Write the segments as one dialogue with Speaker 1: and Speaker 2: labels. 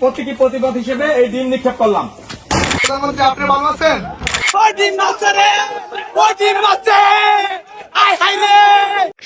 Speaker 1: প্রতীকী প্রতিবাদ হিসেবে এই দিন নিক্ষেপ করলাম।
Speaker 2: প্রধানমন্ত্রী আপনি ভালো আছেন?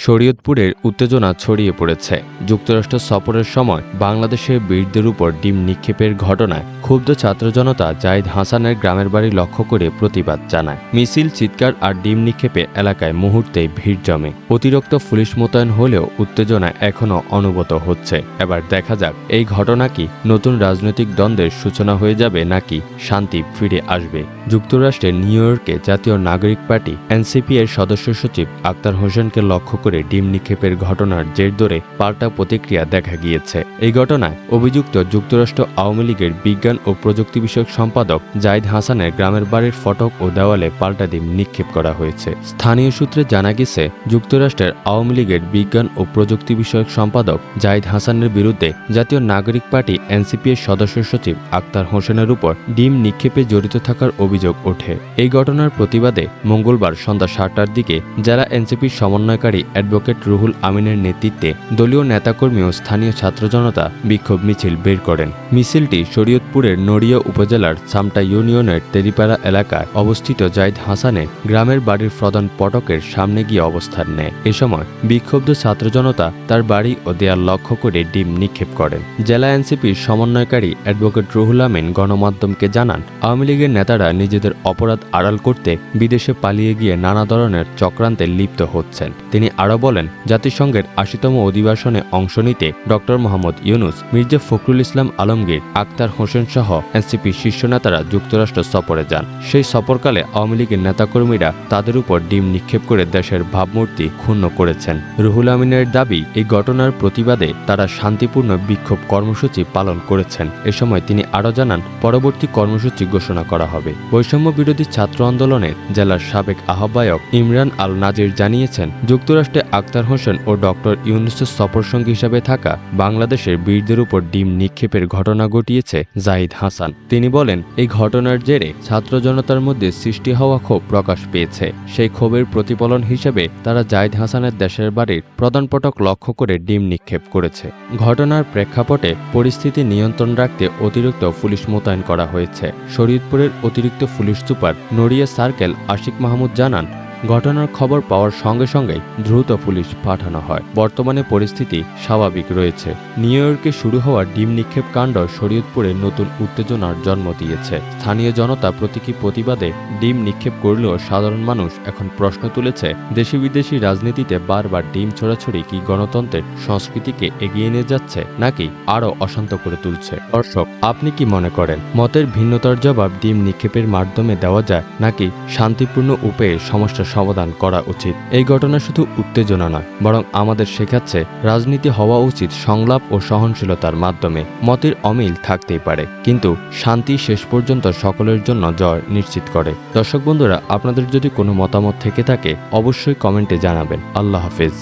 Speaker 3: শরীয়তপুরের উত্তেজনা ছড়িয়ে পড়েছে। যুক্তরাষ্ট্র সফরের সময় বাংলাদেশের বীরদের উপর ডিম নিক্ষেপের ঘটনায় ক্ষুব্ধ ছাত্র জনতা জাহিদ হাসানের গ্রামের বাড়ি লক্ষ্য করে প্রতিবাদ জানায়। মিছিল, চিৎকার আর ডিম নিক্ষেপে এলাকায় মুহূর্তেই ভিড় জমে। অতিরিক্ত পুলিশ মোতায়েন হলেও উত্তেজনা এখনও অনুগত হচ্ছে। এবার দেখা যাক, এই ঘটনা কি নতুন রাজনৈতিক দ্বন্দ্বের সূচনা হয়ে যাবে নাকি শান্তি ফিরে আসবে? যুক্তরাষ্ট্রের নিউ ইয়র্কে জাতীয় নাগরিক পার্টি এনসিপি এর সদস্য সচিব আক্তার হোসেনকে লক্ষ্য করে ডিম নিক্ষেপের ঘটনার জের ধরে পাল্টা প্রতিক্রিয়া দেখা গিয়েছে। এই ঘটনায় অভিযুক্ত যুক্তরাষ্ট্র আওয়ামী লীগের বিজ্ঞান ও প্রযুক্তি বিষয়ক সম্পাদক জাহিদ হাসানের গ্রামের বাড়ির ফটক ও দেওয়ালে পাল্টা ডিম নিক্ষেপ করা হয়েছে। স্থানীয় সূত্রে জানা গেছে, যুক্তরাষ্ট্রের আওয়ামী লীগের বিজ্ঞান ও প্রযুক্তি বিষয়ক সম্পাদক জাহিদ হাসানের বিরুদ্ধে জাতীয় নাগরিক পার্টি এনসিপি এর সদস্য সচিব আক্তার হোসেনের উপর ডিম নিক্ষেপে জড়িত থাকার অভিযোগ ওঠে। এই ঘটনার প্রতিবাদে মঙ্গলবার সন্ধ্যা সাতটার দিকে জেলা এনসিপির সমন্বয়কারী অ্যাডভোকেট রুহুল আমিনের নেতৃত্বে দলীয় নেতাকর্মী ও স্থানীয় ছাত্র জনতা বিক্ষোভ মিছিল বের করেন। মিছিলটি শরীয়তপুরের নড়িয়া উপজেলার সামটা ইউনিয়নের তেরিপাড়া এলাকায় অবস্থিত জাহিদ হাসানের গ্রামের বাড়ির প্রধান পটকের সামনে গিয়ে অবস্থান নেয়। এ সময় বিক্ষুব্ধ ছাত্র জনতা তার বাড়ি ও দেয়াল লক্ষ্য করে ডিম নিক্ষেপ করেন। জেলা এনসিপির সমন্বয়কারী অ্যাডভোকেট রুহুল আমিন গণমাধ্যমকে জানান, আওয়ামী লীগের নেতারা নিজেদের অপরাধ আড়াল করতে বিদেশে পালিয়ে গিয়ে নানা ধরনের চক্রান্তে লিপ্ত হচ্ছেন। তিনি বলেন, জাতিসংঘের আশিতম অধিবেশনে অংশ নিতে ডক্টর মোহাম্মদ ইউনুস, মির্জা ফখরুল ইসলাম আলমগীর, আক্তার হোসেন সহ এনসিপি শীর্ষ নেতারা যুক্তরাষ্ট্র সফরে যান। সেই সফরকালে আওয়ামী লীগের নেতাকর্মীরা তাদের উপর ডিম নিক্ষেপ করে দেশের ভাবমূর্তি ক্ষুণ্ণ করেছেন। রুহুল আমিনের দাবি, এই ঘটনার প্রতিবাদে তারা শান্তিপূর্ণ বিক্ষোভ কর্মসূচি পালন করেছেন। এ সময় তিনি আরও জানান, পরবর্তী কর্মসূচি ঘোষণা করা হবে। বৈষম্য বিরোধী ছাত্র আন্দোলনের জেলার সাবেক আহ্বায়ক ইমরান আল নাজির জানিয়েছেন, যুক্তরাষ্ট্রে আক্তার হোসেন ও ডক্টর ইউনুসের সফরসঙ্গী হিসাবে থাকা বাংলাদেশের বীরদের উপর ডিম নিক্ষেপের ঘটনা ঘটিয়েছে জাহিদ হাসান। তিনি বলেন, এই ঘটনার জেরে ছাত্র জনতার মধ্যে সৃষ্টি হওয়া ক্ষোভ প্রকাশ পেয়েছে। সেই ক্ষোভের প্রতিফলন হিসেবে তারা জাহিদ হাসানের দেশের বাড়ির প্রধান পটক লক্ষ্য করে ডিম নিক্ষেপ করেছে। ঘটনার প্রেক্ষাপটে পরিস্থিতি নিয়ন্ত্রণ রাখতে অতিরিক্ত পুলিশ মোতায়েন করা হয়েছে। শরীয়তপুরের অতিরিক্ত police super Naria circle Ashiq Mahmud জানান ঘটনার খবর পাওয়ার সঙ্গে সঙ্গেই দ্রুত পুলিশ পাঠানো হয়। বর্তমানে পরিস্থিতি স্বাভাবিক রয়েছে। নিউ ইয়র্কে শুরু হওয়া ডিম নিক্ষেপ কাণ্ড শরীয়তপুরে নতুন উত্তেজনার জন্ম দিয়েছে। স্থানীয় জনতা প্রতীকী প্রতিবাদে ডিম নিক্ষেপ করলেও সাধারণ মানুষ এখন প্রশ্ন তুলেছে দেশি বিদেশি রাজনীতিতে বারবার ডিম ছোড়াছড়ি কি গণতন্ত্রের সংস্কৃতিকে এগিয়ে নিয়ে যাচ্ছে নাকি আরও অশান্ত করে তুলছে? দর্শক, আপনি কি মনে করেন, মতের ভিন্নতার জবাব ডিম নিক্ষেপের মাধ্যমে দেওয়া যায় নাকি শান্তিপূর্ণ উপায়ে সমস্যার সমাধান করা উচিত। এই ঘটনা শুধু উত্তেজনা নয়, বরং আমাদের শেখাচ্ছে রাজনীতি হওয়া উচিত সংলাপ ও সহনশীলতার মাধ্যমে। মতের অমিল থাকতেই পারে, কিন্তু শান্তি শেষ পর্যন্ত সকলের জন্য জয় নিশ্চিত করে। দর্শক বন্ধুরা, আপনাদের যদি কোনো মতামত থেকে থাকে, অবশ্যই কমেন্টে জানাবেন। আল্লাহ হাফেজ।